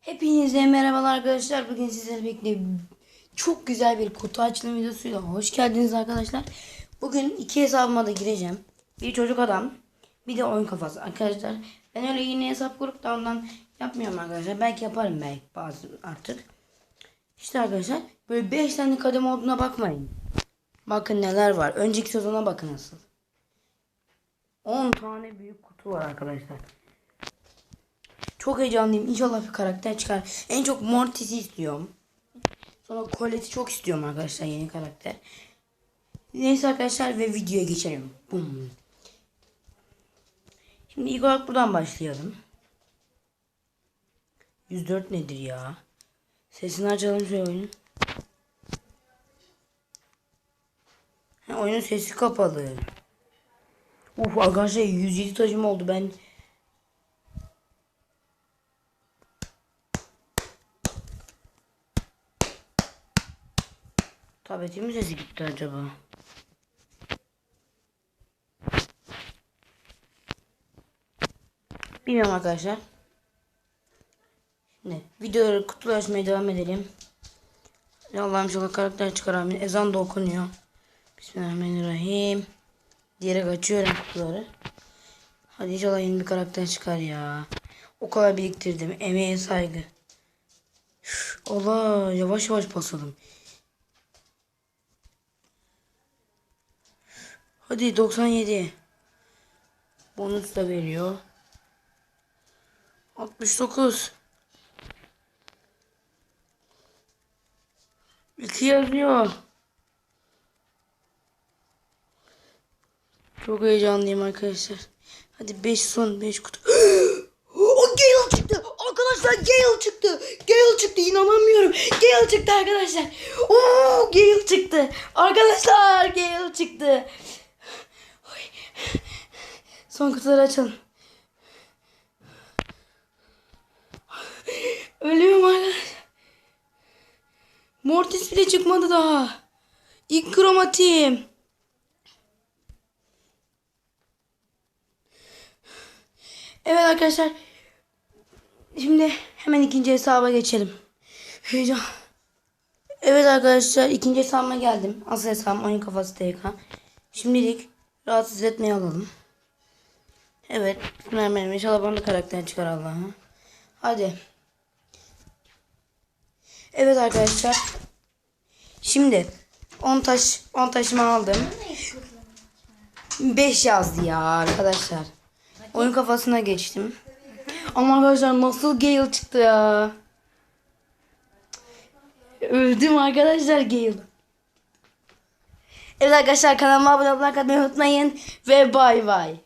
Hepinize merhabalar arkadaşlar. Bugün sizlerle birlikte çok güzel bir kutu açılım videosuyla hoş geldiniz arkadaşlar. Bugün iki hesabıma da gireceğim. Bir çocuk adam, bir de oyun kafası arkadaşlar. Ben öyle yeni hesap kurup da ondan yapmıyorum arkadaşlar. Belki yaparım belki bazı artık. İşte arkadaşlar böyle 5 tane kadem olduğuna bakmayın. Bakın neler var. Önceki sezona bakın nasıl. 10 tane büyük kutu var arkadaşlar. Çok heyecanlıyım. İnşallah bir karakter çıkar. En çok Mortis'i istiyorum. Sonra Colette'i çok istiyorum arkadaşlar yeni karakter. Neyse arkadaşlar ve videoya geçelim. Bum. Şimdi ilk olarak buradan başlayalım. 104 nedir ya? Sesini açalım şöyle oyunun. Ha, oyunun sesi kapalı. Uf arkadaşlar 107 taşım oldu ben. Tabletimin sesi gitti acaba. Bilmiyorum arkadaşlar. Şimdi videoları kutulaşmaya devam edelim. Allah'ım inşallah karakter çıkar amin. Ezan da okunuyor. Bismillahirrahmanirrahim. Diyerek açıyorum kutuları. Hadi inşallah yeni bir karakter çıkar ya. O kadar biriktirdim. Emeğe saygı. Allah yavaş yavaş basalım. Hadi 97. Bonus da veriyor. 69. 2 yazıyor. Çok heyecanlıyım arkadaşlar. Hadi 5 son 5 kutu. o Gale çıktı. Arkadaşlar Gale çıktı. Gale çıktı inanamıyorum. Gale çıktı arkadaşlar. Oo Gale çıktı. Arkadaşlar Gale çıktı. Son kutuları açalım. Ölüyorum arkadaşlar. Mortis bile çıkmadı daha. İlk kromatiğim. Evet arkadaşlar. Şimdi hemen ikinci hesaba geçelim. Heyecan. Evet arkadaşlar ikinci hesabıma geldim. Asıl hesabım oyun kafası TK. Şimdilik rahatsız etmeyi alalım. Evet. Bismillahirrahmanirrahim. İnşallah bana da karakter çıkar Allah'ım. Hadi. Evet arkadaşlar. Şimdi 10 taş 10 taşımı aldım. 5 yazdı ya arkadaşlar. Oyun kafasına geçtim. Ama arkadaşlar nasıl Gale çıktı ya. Öldüm arkadaşlar Gale. Evet arkadaşlar kanalıma abone olmayı unutmayın. Ve bay bay.